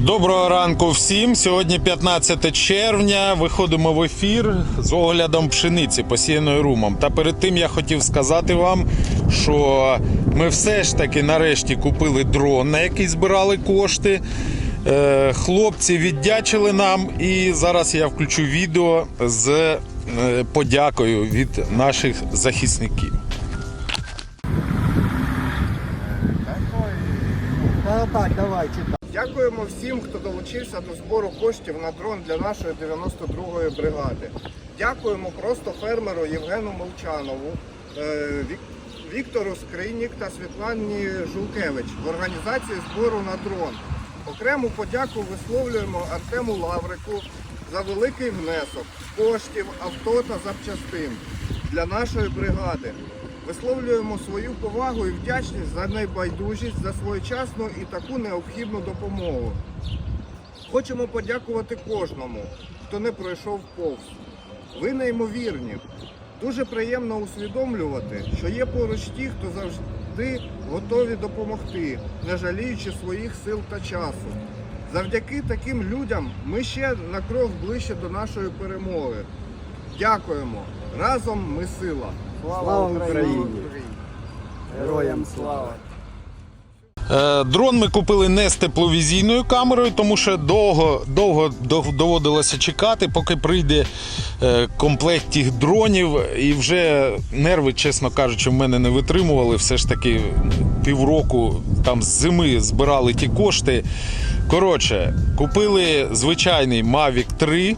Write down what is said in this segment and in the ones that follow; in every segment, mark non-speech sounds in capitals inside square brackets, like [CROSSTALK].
Доброго ранку всім. Сьогодні 15 червня. Виходимо в ефір з оглядом пшениці, посіяної румом. Та перед тим я хотів сказати вам, що ми все ж таки нарешті купили дрон, на який збирали кошти. Е, Хлопці віддячили нам, і зараз я включу відео з е, подякою від наших захисників. Так, давай. Дякуємо всім, хто долучився до збору коштів на дрон для нашої 92-ї бригади. Дякуємо просто фермеру Євгену Молчанову, е, Віктору Скринік та Світлані Жулкевич в організації збору на дрон. Окрему подяку висловлюємо Артему Лаврику за великий внесок коштів, авто та запчастин для нашої бригади. Висловлюємо свою повагу і вдячність за найбайдужість, за своєчасну і таку необхідну допомогу. Хочемо подякувати кожному, хто не пройшов повз. Ви неймовірні. Дуже приємно усвідомлювати, що є поруч ті, хто завжди готові допомогти, не жаліючи своїх сил та часу. Завдяки таким людям ми ще на крок ближче до нашої перемоги. Дякуємо! Разом ми сила! Слава Україні! Героям слава! Е, Дрон ми купили не з тепловізійною камерою, тому що довго, довго доводилося чекати, поки прийде е, комплект тих дронів. І вже нерви, чесно кажучи, в мене не витримували. Все ж таки півроку там з зими збирали ті кошти. Коротше, купили звичайний Mavic 3.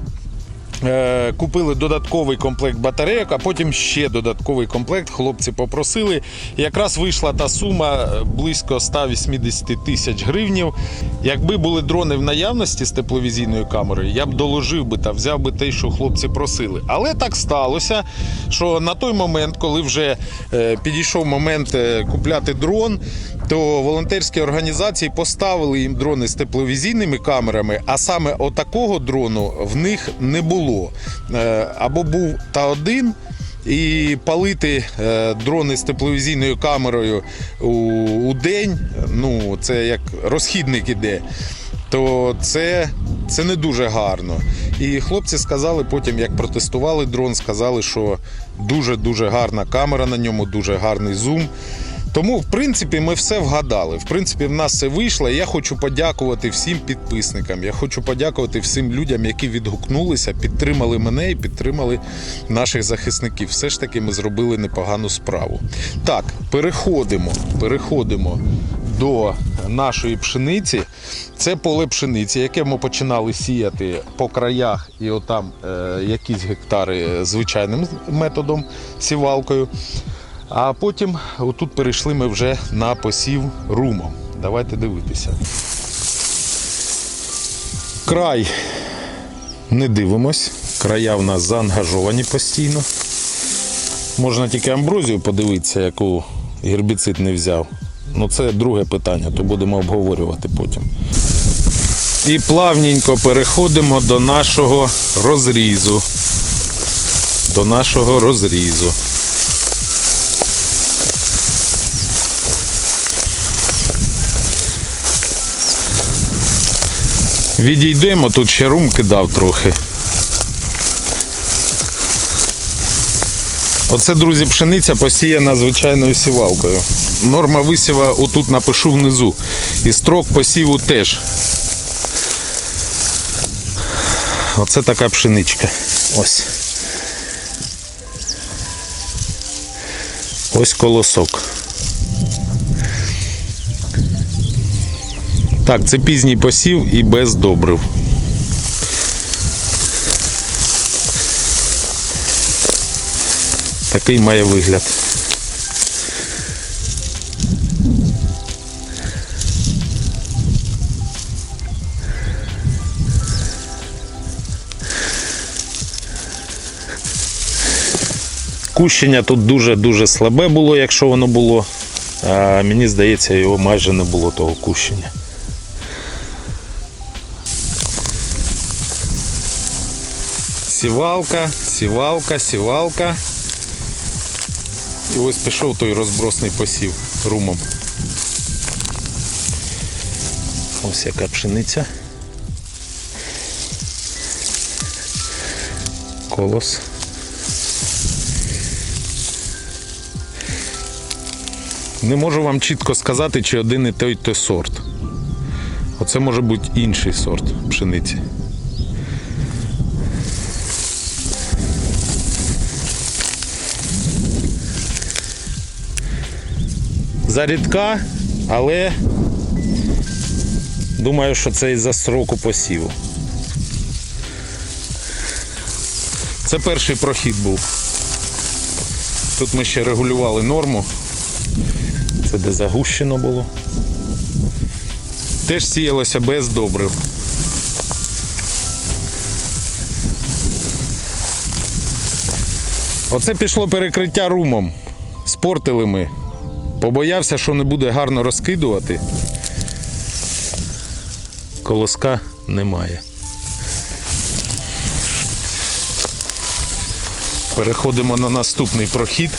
Е, Купили додатковий комплект батарейок, а потім ще додатковий комплект. Хлопці попросили. Якраз вийшла та сума е, близько 180 тисяч гривнів. Якби були дрони в наявності з тепловізійною камерою, я б доложив би та взяв би те, що хлопці просили. Але так сталося, що на той момент, коли вже е, підійшов момент купляти дрон, то волонтерські організації поставили їм дрони з тепловізійними камерами, а саме отакого дрону в них не було. Е, Або був та один. І палити е, дрони з тепловізійною камерою у день, ну це як розхідник іде, то це, це не дуже гарно. І хлопці сказали потім, як протестували дрон, сказали, що дуже-дуже гарна камера на ньому, дуже гарний зум. Тому, в принципі, ми все вгадали. В принципі, в нас все вийшло. Я хочу подякувати всім підписникам. Я хочу подякувати всім людям, які відгукнулися, підтримали мене і підтримали наших захисників. Все ж таки, ми зробили непогану справу. Так, переходимо. Переходимо до нашої пшениці. Це поле пшениці, яке ми починали сіяти по краях і отам е, якісь гектари звичайним методом сівалкою. А потім отут перейшли ми вже на посів румом. Давайте дивитися. Край не дивимось. Края в нас заангажовані постійно. Можна тільки амброзію подивитися, яку гербіцид не взяв. Ну це друге питання, то будемо обговорювати потім. І плавненько переходимо до нашого розрізу. До нашого розрізу. Відійдемо, тут ще рум кидав трохи. Оце, друзі, пшениця посіяна звичайною сівалкою. Норма висіва отут напишу внизу. І строк посіву теж. Оце така пшеничка. Ось. Ось колосок. Так, це пізній посів і без добрив. Такий має вигляд. Кущення тут дуже-дуже слабе було, якщо воно було. А мені здається, його майже не було того кущення. Сівалка, сівалка, сівалка. І ось пішов той розбросний посів румом. Ось яка пшениця. Колос. Не можу вам чітко сказати, чи один і той той сорт. Оце може бути інший сорт пшениці. Зарідка, але думаю, що це із-за сроку посіву. Це перший прохід був. Тут ми ще регулювали норму. Це де загущено було. Теж сіялося без добрив. Оце пішло перекриття румом. Спортили ми. Побоявся, що не буде гарно розкидувати. Колоска немає. Переходимо на наступний прохід.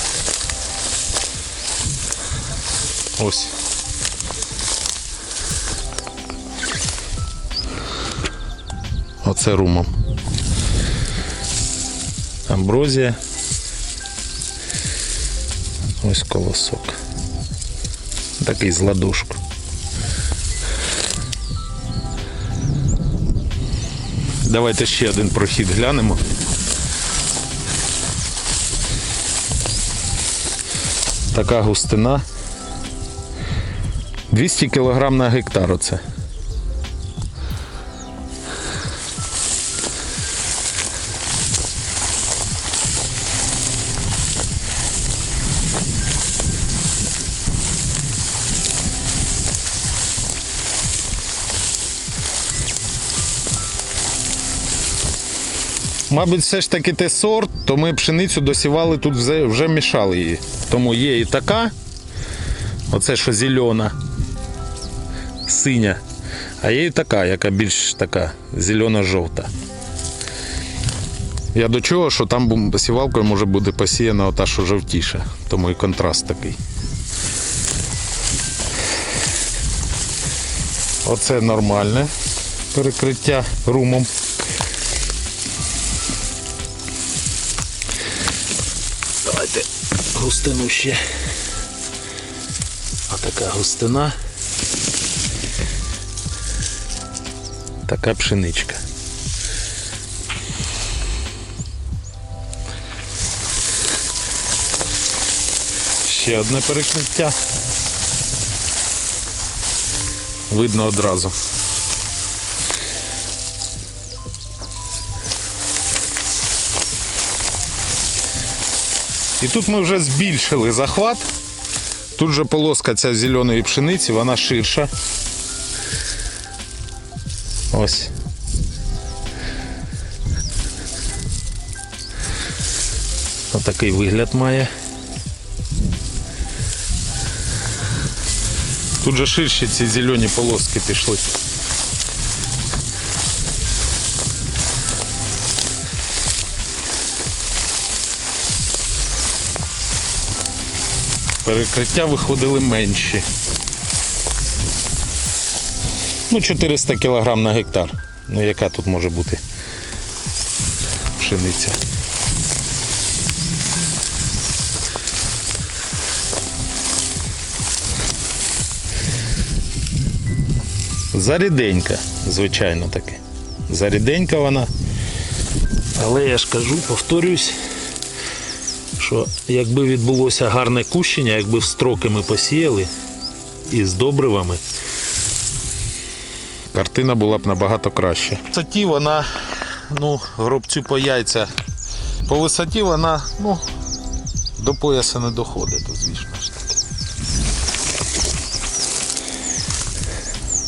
Ось. Оце румом. Амброзія. Ось колосок. Такий з ладошку. Давайте ще один прохід глянемо. Така густина. 200 кг на гектар оце. Мабуть, все ж таки те сорт, то ми пшеницю досівали тут вже, мішали її. Тому є і така, оце що зелена, синя, а є і така, яка більш така зелено-жовта. Я до чого, що там сівалкою може бути посіяна ота, що жовтіша, тому і контраст такий. Оце нормальне перекриття румом. Густину ще. Отака густина. Така пшеничка. Ще одне перекриття. Видно одразу. І тут ми вже збільшили захват. Тут же полоска ця зеленої пшениці, вона ширша. Ось. Отакий вигляд має. Тут же ширші ці зелені полоски пішли. Перекриття виходили менші. Ну, 400 кг на гектар. Ну, яка тут може бути пшениця? Заріденька, звичайно таки. Заріденька вона. Але я ж кажу, повторюсь, що якби відбулося гарне кущення, якби в строки ми посіяли і з добривами, картина була б набагато краще. В висоті вона, ну, гробцю по яйця. По висоті вона, ну, до пояса не доходить, звісно ж таки.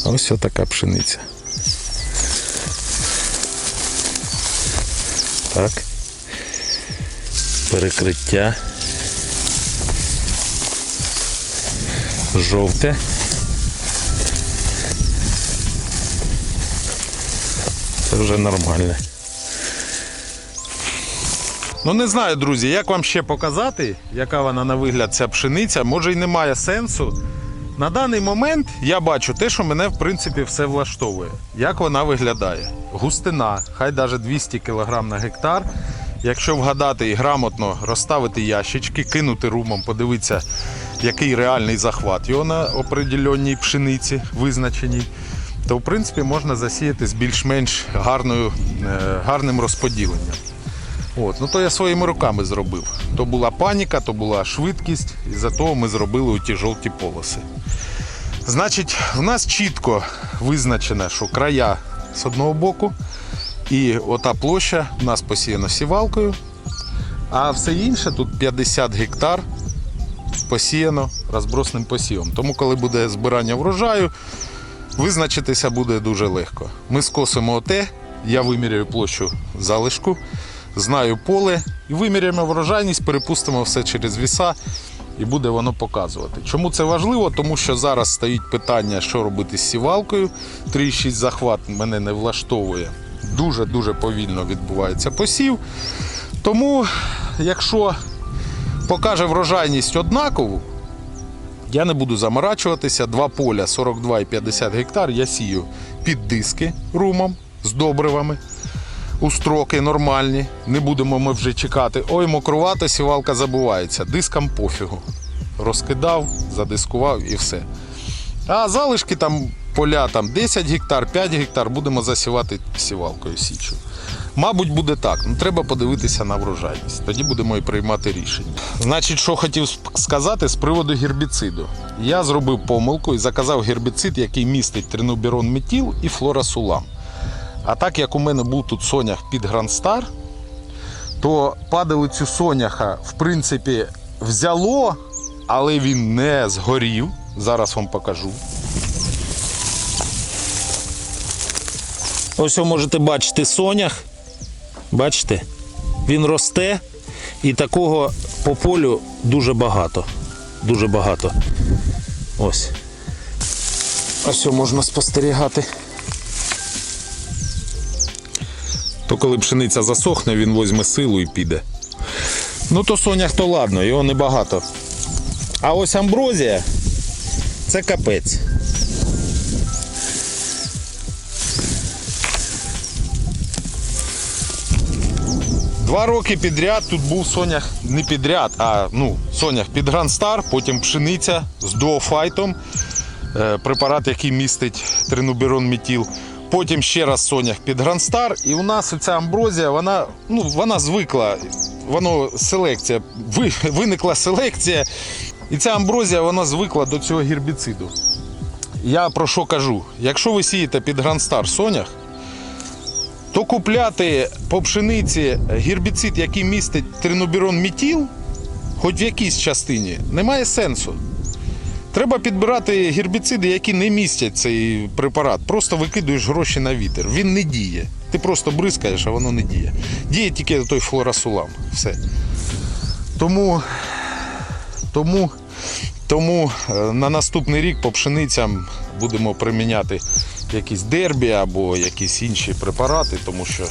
Ось отака пшениця. Так. Перекриття. Жовте. Це вже нормально. Ну не знаю, друзі, як вам ще показати, яка вона на вигляд ця пшениця. Може і немає сенсу. На даний момент я бачу те, що мене в принципі все влаштовує. Як вона виглядає? Густина, хай навіть 200 кг на гектар. Якщо вгадати і грамотно розставити ящички, кинути румом, подивитися, який реальний захват його на определеній пшениці визначеній, то в принципі можна засіяти з більш-менш гарною, е, гарним розподіленням. От, ну то я своїми руками зробив. То була паніка, то була швидкість, і за того ми зробили ті жовті полоси. Значить, в нас чітко визначено, що края з одного боку, і ота площа в нас посіяна сівалкою, а все інше тут 50 гектар посіяно розбросним посівом. Тому, коли буде збирання врожаю, визначитися буде дуже легко. Ми скосимо оте, я виміряю площу залишку, знаю поле і виміряємо врожайність, перепустимо все через віса і буде воно показувати. Чому це важливо? Тому що зараз стоїть питання, що робити з сівалкою. 3,6 захват мене не влаштовує. Дуже-дуже повільно відбувається посів. Тому, якщо покаже врожайність однакову, я не буду заморачуватися. Два поля 42 і 50 гектар я сію під диски румом з добривами. У строки нормальні. Не будемо ми вже чекати. Ой, мокрувато, сівалка забувається. Дискам пофігу. Розкидав, задискував і все. А залишки там поля там 10 гектар, 5 гектар будемо засівати сівалкою січою. Мабуть, буде так. Ну, треба подивитися на врожайність. Тоді будемо і приймати рішення. Значить, що хотів сказати з приводу гербіциду. Я зробив помилку і заказав гербіцид, який містить тринобірон метіл і флорасулам. А так як у мене був тут сонях під Грандстар, то падалицю соняха, в принципі, взяло, але він не згорів. Зараз вам покажу. Ось ви можете бачити сонях. Бачите? Він росте і такого по полю дуже багато. Дуже багато. Ось. Ось можна спостерігати. То коли пшениця засохне, він візьме силу і піде. Ну то сонях то ладно, його небагато. А ось амброзія це капець. Два роки підряд тут був сонях не підряд, а ну, сонях під Грандстар, потім пшениця з дуофайтом, е, препарат, який містить тринуберон метіл. Потім ще раз сонях під Грандстар. І у нас ця амброзія, вона, ну, вона звикла, воно селекція, ви- виникла селекція. І ця амброзія вона звикла до цього гербіциду. Я про що кажу? Якщо ви сієте під Грандстар сонях, то купляти по пшениці гербіцид, який містить тринобірон метіл, хоч в якійсь частині, немає сенсу. Треба підбирати гербіциди, які не містять цей препарат. Просто викидуєш гроші на вітер. Він не діє. Ти просто бризкаєш, а воно не діє. Діє тільки той флорасулам. Все. Тому, тому, тому е, на наступний рік по пшеницям будемо приміняти якісь дербі або якісь інші препарати, тому що,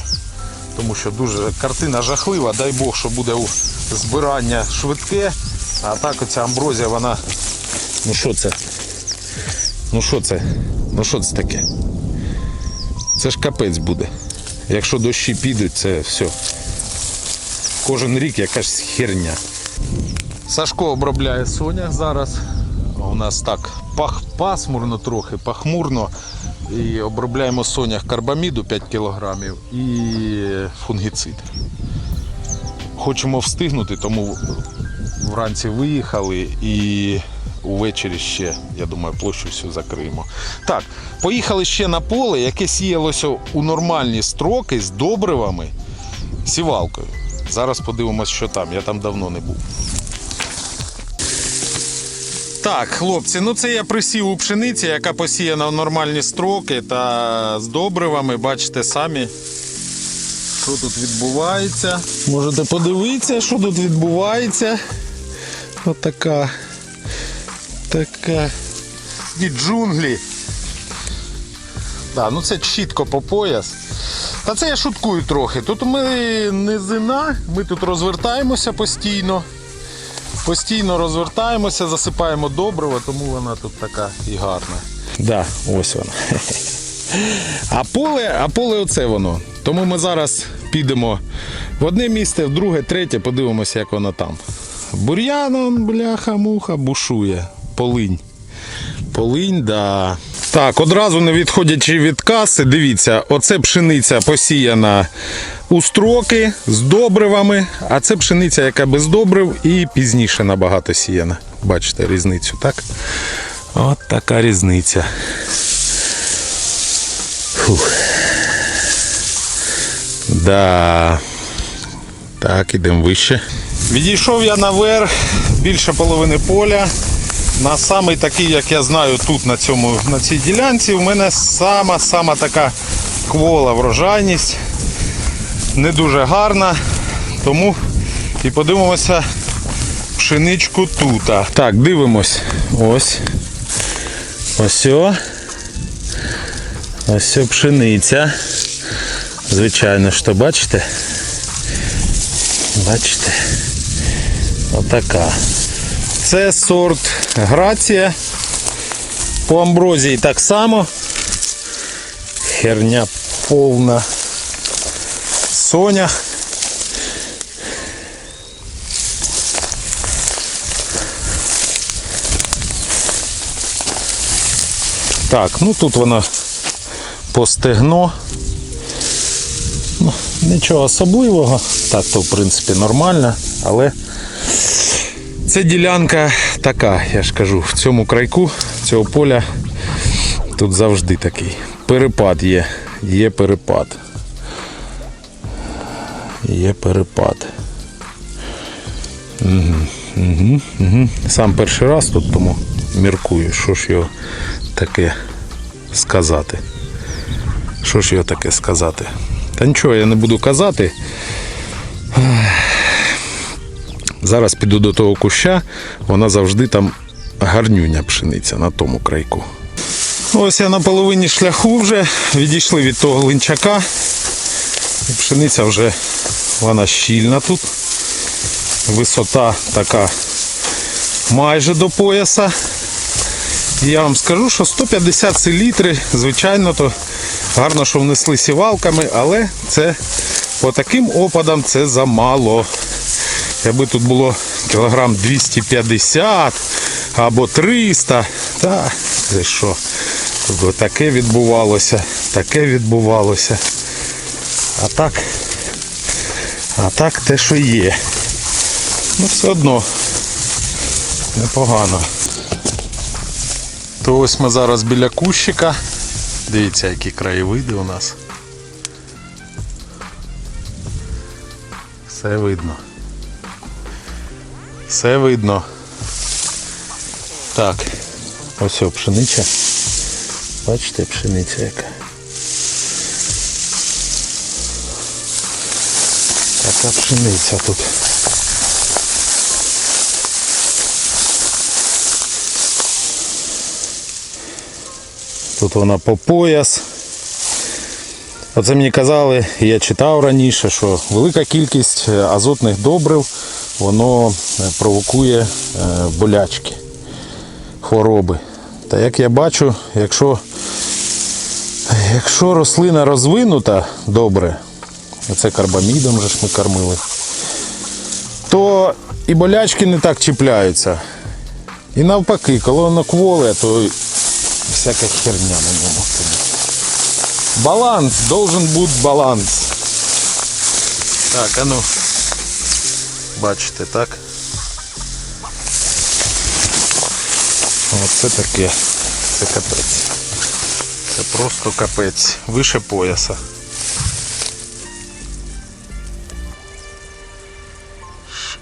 тому що дуже картина жахлива. Дай Бог, що буде збирання швидке. А так оця амброзія, вона. Ну що це? Ну що це? Ну що це таке? Це ж капець буде. Якщо дощі підуть, це все. Кожен рік якась херня. Сашко обробляє сонях зараз. У нас так пасмурно трохи, пахмурно. І обробляємо сонях карбаміду 5 кг і фунгіцид. Хочемо встигнути, тому вранці виїхали і увечері ще, я думаю, площу всю закриємо. Так, поїхали ще на поле, яке сіялося у нормальні строки з добривами сівалкою. Зараз подивимось, що там. Я там давно не був. Так, хлопці, ну це я присів у пшениці, яка посіяна в нормальні строки та з добривами. Бачите самі, що тут відбувається. Можете подивитися, що тут відбувається. Отака. Така. І джунглі. Да, ну це чітко по пояс. Та це я шуткую трохи. Тут ми низина, ми тут розвертаємося постійно. Постійно розвертаємося, засипаємо добриво, тому вона тут така і гарна. Да, ось воно. А поле, а поле оце воно. Тому ми зараз підемо в одне місце, в друге, третє, подивимося, як воно там. Бур'яном, бляха, муха, бушує. Полинь. Полинь, да. Так, одразу не відходячи від каси, дивіться, оце пшениця посіяна у строки з добривами, а це пшениця, яка без добрив і пізніше набагато сіяна. Бачите різницю, так? От така різниця. Фух. Да. Так, ідемо вище. Відійшов я наверх більше половини поля. На самий такий, як я знаю, тут на цьому на цій ділянці у мене сама сама така квола врожайність. Не дуже гарна. Тому і подивимося пшеничку тут. Так, дивимось. Ось. Ось. Ось о пшениця. Звичайно, що бачите? Бачите? Отака. Це сорт Грація. По амброзії так само. Херня повна. Сонях. Так, ну тут вона по стегно. Ну, нічого особливого. Так, то в принципі нормально, але це ділянка така, я ж кажу, в цьому крайку цього поля тут завжди такий. Перепад є. Є перепад. Є перепад. Угу, угу. Сам перший раз тут, тому міркую, що ж його таке сказати. Що ж його таке сказати? Та нічого я не буду казати. Зараз піду до того куща, вона завжди там гарнюня пшениця на тому крайку. Ось я на половині шляху вже відійшли від того линчака. І пшениця вже вона щільна тут. Висота така майже до пояса. І я вам скажу, що 150 селітри, звичайно, то гарно, що внесли сівалками, але це по таким опадам це замало. Якби тут було кілограм 250 або 300, та це що? Таке відбувалося, таке відбувалося. А так, а так те, що є. Ну все одно непогано. То ось ми зараз біля кущика. Дивіться, які краєвиди у нас. Все видно. Все видно. Так, ось о, пшениця. Бачите, пшениця яка. Така пшениця тут. Тут вона по пояс. Оце мені казали, я читав раніше, що велика кількість е, азотних добрив воно е, провокує е, болячки, хвороби. Та як я бачу, якщо, якщо рослина розвинута добре, це карбамідом же ж ми кормили, то і болячки не так чіпляються. І навпаки, коли воно кволе, то всяка херня на ньому. Баланс, должен бути баланс. Так, а ну. Бачите, так? Оце таке. Це капець. Це просто капець. Вище пояса.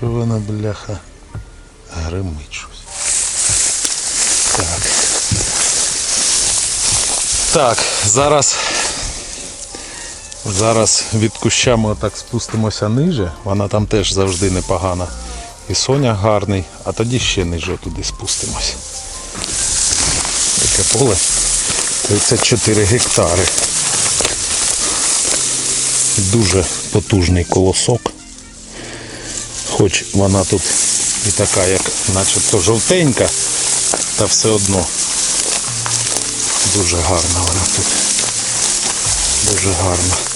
Що вона, бляха, гримить щось. Так. Так, зараз. Зараз від куща ми отак спустимося ниже. Вона там теж завжди непогана. І соня гарний, а тоді ще ниже туди спустимось. Таке поле 34 гектари. Дуже потужний колосок. Хоч вона тут і така, як начебто жовтенька, та все одно дуже гарна вона тут. Дуже гарна.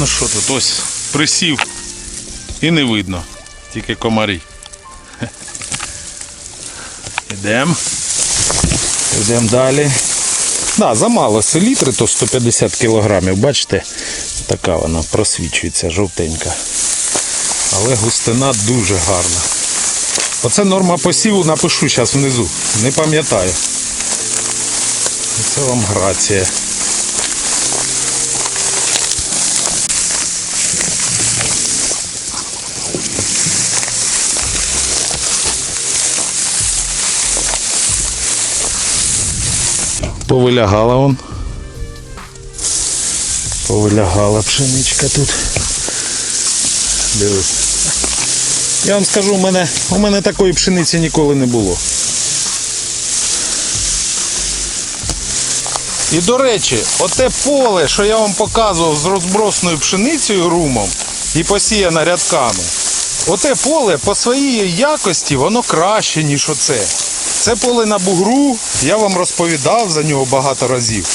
Ну що тут, ось присів і не видно. Тільки комарі. [LAUGHS] Ідемо. Йдемо далі. Да, замало селітри, то 150 кілограмів. Бачите, така вона просвічується, жовтенька. Але густина дуже гарна. Оце норма посіву напишу зараз внизу. Не пам'ятаю. Це вам грація. Повилягала он. Повилягала пшеничка тут. Дивись. Я вам скажу, у мене, у мене такої пшениці ніколи не було. І до речі, оте поле, що я вам показував з розбросною пшеницею румом і посіяне рядками, оте поле по своїй якості воно краще, ніж оце. Це поле на бугру, я вам розповідав за нього багато разів.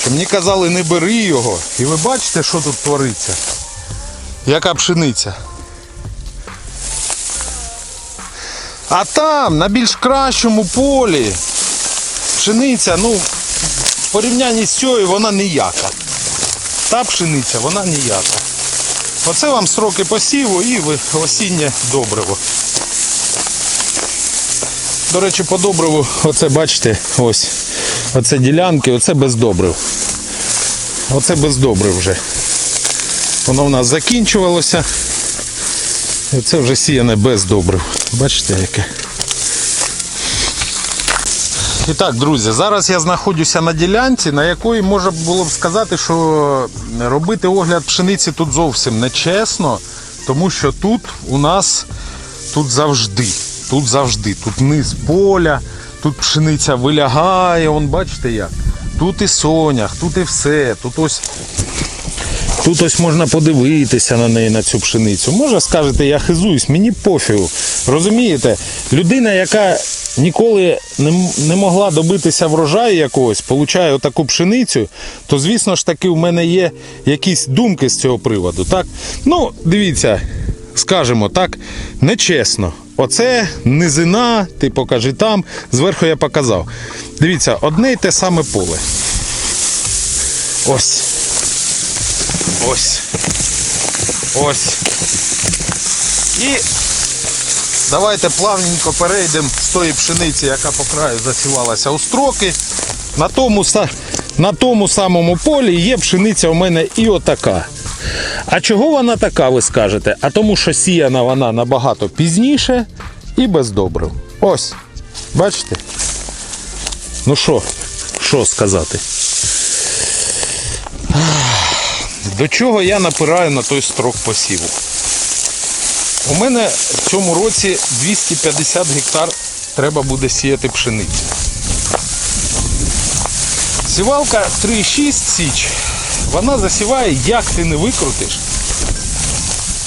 Що мені казали, не бери його. І ви бачите, що тут твориться? Яка пшениця? А там, на більш кращому полі, пшениця, ну, в порівнянні з цією вона ніяка. Та пшениця, вона ніяка. Оце вам сроки посіву і осіннє добриво. До речі, по добриву, оце бачите, ось. Оце ділянки, оце без добрив. Оце без добрив вже. Воно в нас закінчувалося. І це вже сіяне без добрив. Бачите яке? І так, друзі, зараз я знаходжуся на ділянці, на якої можна було б сказати, що робити огляд пшениці тут зовсім не чесно, тому що тут у нас тут завжди, тут завжди, тут низ поля, тут пшениця вилягає, вон бачите як. Тут і сонях, тут і все, тут ось Тут ось можна подивитися на неї, на цю пшеницю. Може скажете, я хизуюсь, мені пофігу. Розумієте, людина, яка ніколи не, не могла добитися врожаю якогось, получає отаку пшеницю, то звісно ж таки в мене є якісь думки з цього приводу. Так? Ну, дивіться, скажімо так, нечесно. Оце низина, ти покажи там, зверху я показав. Дивіться, одне й те саме поле. Ось. Ось. Ось. І давайте плавненько перейдемо з тої пшениці, яка по краю засівалася у строки. На тому, на тому самому полі є пшениця у мене і отака. А чого вона така, ви скажете? А тому, що сіяна вона набагато пізніше і без добрив. Ось. Бачите? Ну що, що сказати? До чого я напираю на той строк посіву? У мене в цьому році 250 гектар треба буде сіяти пшениці. Сівалка 3,6 січ, вона засіває, як ти не викрутиш,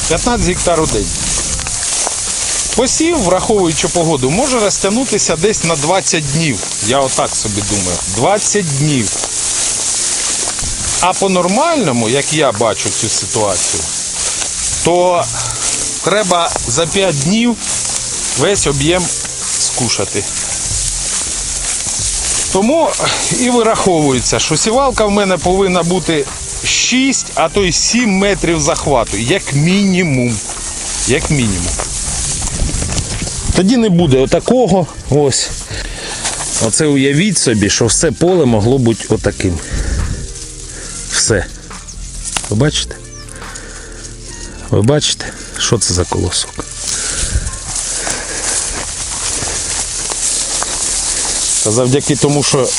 15 гектар у день. Посів, враховуючи погоду, може розтягнутися десь на 20 днів. Я отак собі думаю. 20 днів. А по-нормальному, як я бачу цю ситуацію, то треба за 5 днів весь об'єм скушати. Тому і вираховується, що сівалка в мене повинна бути 6, а то й 7 метрів захвату, як мінімум. Як мінімум. Тоді не буде отакого. Ось. Оце уявіть собі, що все поле могло бути отаким. Все. Ви бачите? Ви бачите, що це за колосок? Та завдяки тому, що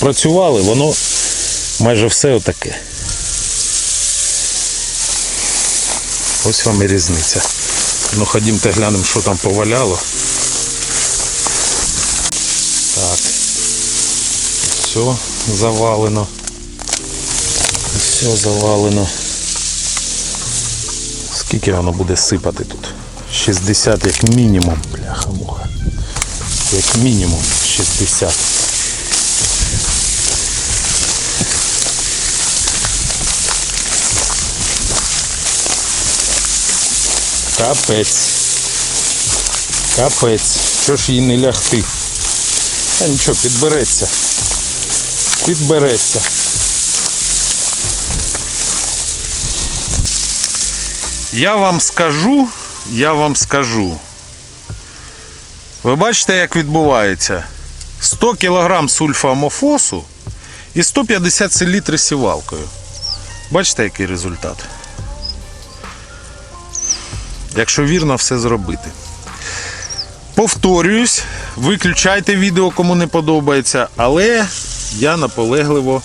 працювали, воно майже все отаке. Ось вам і різниця. Ну ходімте глянемо, що там поваляло. Так. Все завалено. Все завалено. Скільки воно буде сипати тут? 60 як мінімум. Бляха-муха. Як мінімум 60. Капець. Капець. Що ж їй не лягти? Та нічого, підбереться. Підбереться. Я вам скажу, я вам скажу. Ви бачите, як відбувається? 100 кг сульфамофосу і 150 селітри сівалкою. Бачите, який результат? Якщо вірно все зробити. Повторююсь, виключайте відео, кому не подобається, але я наполегливо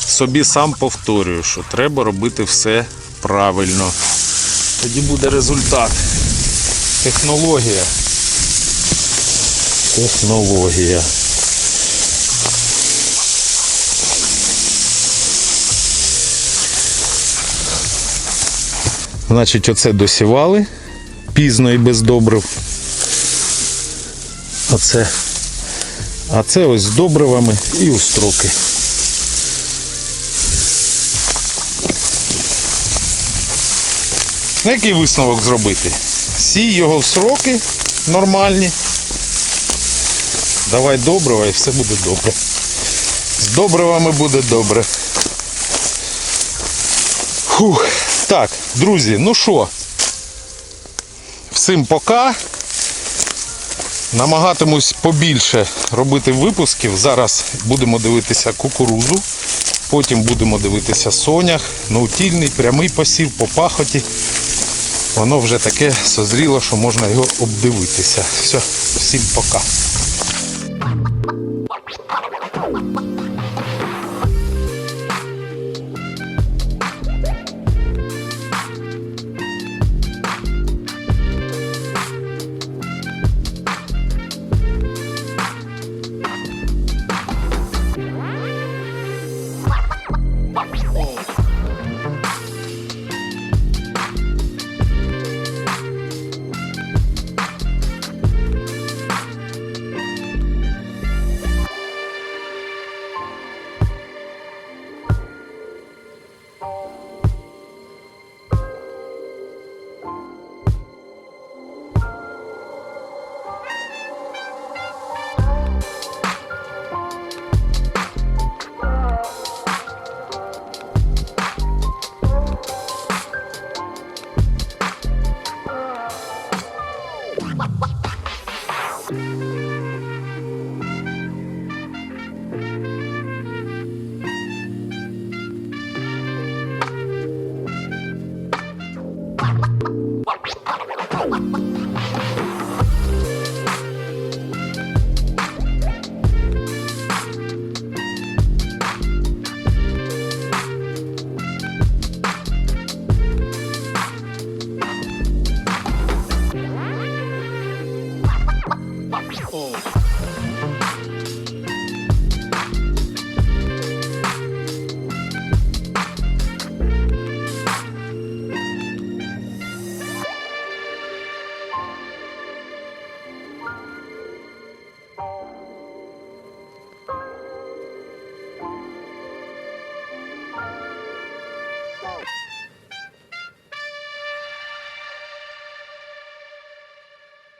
собі сам повторюю, що треба робити все правильно. Тоді буде результат. Технологія. Технологія. Значить, оце досівали пізно і без добрив. Оце. А це ось з добривами і у строки. Ну, Який висновок зробити? Сій його в сроки нормальні. Давай добрива і все буде добре. З добривами буде добре. Фух. Так, друзі, ну що? Всім пока. Намагатимусь побільше робити випусків. Зараз будемо дивитися кукурузу, потім будемо дивитися сонях, наутільний, прямий посів по пахоті. Воно вже таке созріло, що можна його обдивитися. Все, всім пока.